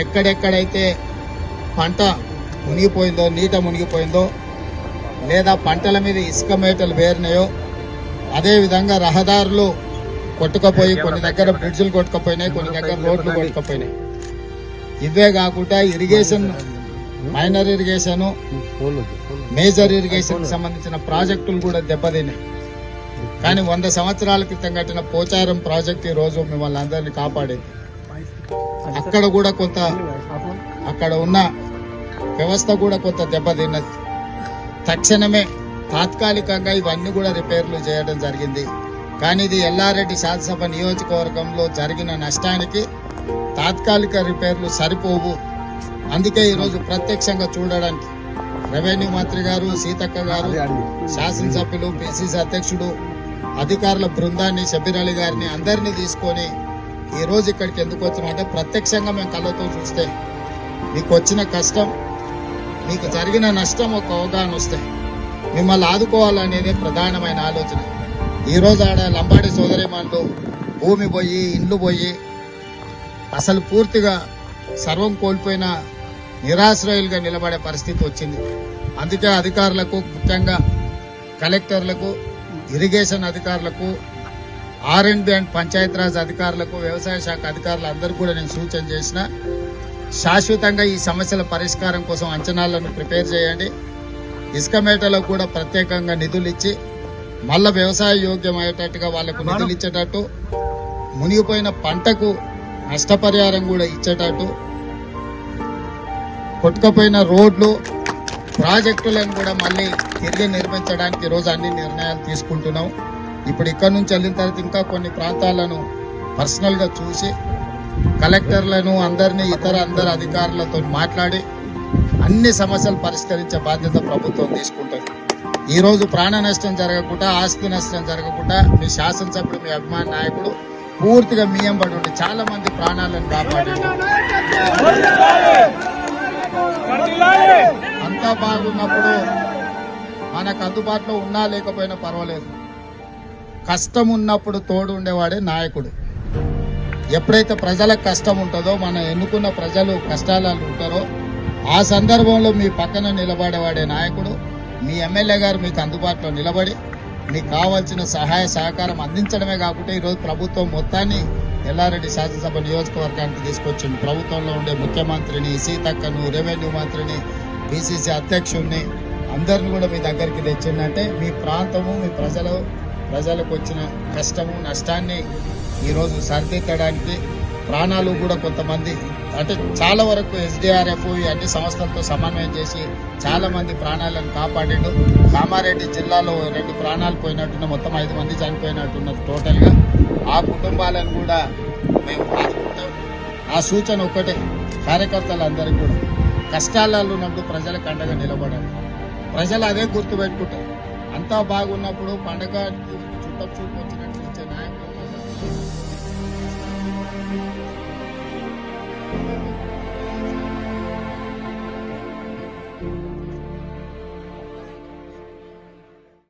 ఎక్కడెక్కడైతే పంట మునిగిపోయిందో నీట మునిగిపోయిందో లేదా పంటల మీద ఇసుక మేటలు వేరినాయో అదేవిధంగా రహదారులు కొట్టుకపోయి కొన్ని దగ్గర బ్రిడ్జ్లు కొట్టుకపోయినాయి కొన్ని దగ్గర రోడ్లు కొట్టుకపోయినాయి. ఇవే కాకుండా irrigation minor irrigation major irrigation సంబంధించిన ప్రాజెక్టులు కూడా దెబ్బతిన్నాయి. కానీ వంద సంవత్సరాల క్రితం కట్టిన పోచారం ప్రాజెక్ట్ ఈ రోజు మిమ్మల్ని అందరినీ కాపాడేది. అక్కడ కూడా కొంత అక్కడ ఉన్న వ్యవస్థ కూడా కొంత దెబ్బతిన్నది తక్షణమే తాత్కాలికంగా ఇవన్నీ కూడా రిపేర్లు చేయడం జరిగింది. కానీ ఇది ఎల్లారెడ్డి శాసనసభ నియోజకవర్గంలో జరిగిన నష్టానికి తాత్కాలిక రిపేర్లు సరిపోవు. అందుకే ఈరోజు ప్రత్యక్షంగా చూడడానికి రెవెన్యూ మంత్రి గారు సీతక్క గారు శాసనసభ్యులు పిసిసి అధ్యక్షుడు అధికారుల బృందాన్ని షబీర్ అలీ గారిని అందరినీ తీసుకొని ఈ రోజు ఇక్కడికి ఎందుకు వచ్చినాం అంటే ప్రత్యక్షంగా మేము కళ్ళతో చూస్తే మీకు వచ్చిన కష్టం మీకు జరిగిన నష్టం ఒక అవగాహన వస్తే మిమ్మల్ని ఆదుకోవాలనేది ప్రధానమైన ఆలోచన. ఈరోజు ఆడ లంబాడి సోదరిమాన్లు భూమి పోయి ఇండ్లు పోయి అసలు పూర్తిగా సర్వం కోల్పోయిన నిరాశ్రయులుగా నిలబడే పరిస్థితి వచ్చింది. అందుకే అధికారులకు ముఖ్యంగా కలెక్టర్లకు ఇరిగేషన్ అధికారులకు R and B and Panchayati Raj అధికారులకు వ్యవసాయ శాఖ అధికారులు అందరూ కూడా నేను సూచన చేసిన శాశ్వతంగా ఈ సమస్యల పరిష్కారం కోసం అంచనాలను ప్రిపేర్ చేయండి. ఇసుక మేటలకు కూడా ప్రత్యేకంగా నిధులు ఇచ్చి మళ్ళా వ్యవసాయ యోగ్యం అయ్యేటట్టుగా వాళ్ళకు నిధులు ఇచ్చేటట్టు మునిగిపోయిన పంటకు నష్టపరిహారం కూడా ఇచ్చేటట్టు కొట్టుకపోయిన రోడ్లు ప్రాజెక్టులను కూడా మళ్ళీ తిరిగి నిర్మించడానికి ఈరోజు అన్ని నిర్ణయాలు తీసుకుంటున్నాం. ఇప్పుడు ఇక్కడ నుంచి వెళ్ళిన తర్వాత ఇంకా కొన్ని ప్రాంతాలను పర్సనల్గా చూసి కలెక్టర్లను అందరినీ ఇతర అందరు అధికారులతో మాట్లాడి అన్ని సమస్యలు పరిష్కరించే బాధ్యత ప్రభుత్వం తీసుకుంటుంది. ఈ రోజు ప్రాణ నష్టం జరగకుండా ఆస్తి నష్టం జరగకుండా మీ శాసనసభ్యుడు మీ అభిమాన నాయకుడు పూర్తిగా మీయం పడి ఉండి చాలా మంది ప్రాణాలను కాపాడారు. అంతా బాగున్నప్పుడు మనకు అందుబాటులో ఉన్నా లేకపోయినా పర్వాలేదు. కష్టం ఉన్నప్పుడు తోడు ఉండేవాడే నాయకుడు. ఎప్పుడైతే ప్రజలకు కష్టం ఉంటుందో మనం ఎన్నుకున్న ప్రజలు కష్టాలు ఉంటారో ఆ సందర్భంలో మీ పక్కన నిలబడేవాడే నాయకుడు. మీ ఎమ్మెల్యే గారు మీకు అందుబాటులో నిలబడి మీకు కావాల్సిన సహాయ సహకారం అందించడమే కాకుండా ఈరోజు ప్రభుత్వం మొత్తాన్ని ఎల్లారెడ్డి శాసనసభ నియోజకవర్గానికి తీసుకొచ్చింది. ప్రభుత్వంలో ఉండే ముఖ్యమంత్రిని సీతక్కను రెవెన్యూ మంత్రిని బీసీసీ అధ్యక్షుడిని అందరిని కూడా మీ దగ్గరికి తెచ్చిందంటే మీ ప్రాంతము మీ ప్రజలు ప్రజలకు వచ్చిన కష్టము నష్టాన్ని ఈరోజు సరిదిద్దడానికి ప్రాణాలు కూడా కొంతమంది అంటే చాలా వరకు ఎస్డిఆర్ఎఫ్ అన్ని సంస్థలతో సమన్వయం చేసి చాలా మంది ప్రాణాలను కాపాడాడు. కామారెడ్డి జిల్లాలో రెండు ప్రాణాలు పోయినట్టున్న మొత్తం ఐదు మంది చనిపోయినట్టున్నారు టోటల్గా ఆ కుటుంబాలను కూడా మేము ఆదుకుంటాం ఆ సూచన ఒక్కటే కార్యకర్తలందరికీ కూడా. కష్టాలలో ఉన్నప్పుడు ప్రజలకు అండగా నిలబడాలి. ప్రజలు అదే గుర్తుపెట్టుకుంటారు. అంతా బాగున్నప్పుడు పండగ చుట్ట చూపు వచ్చినట్టు ఇచ్చే నాయకులు.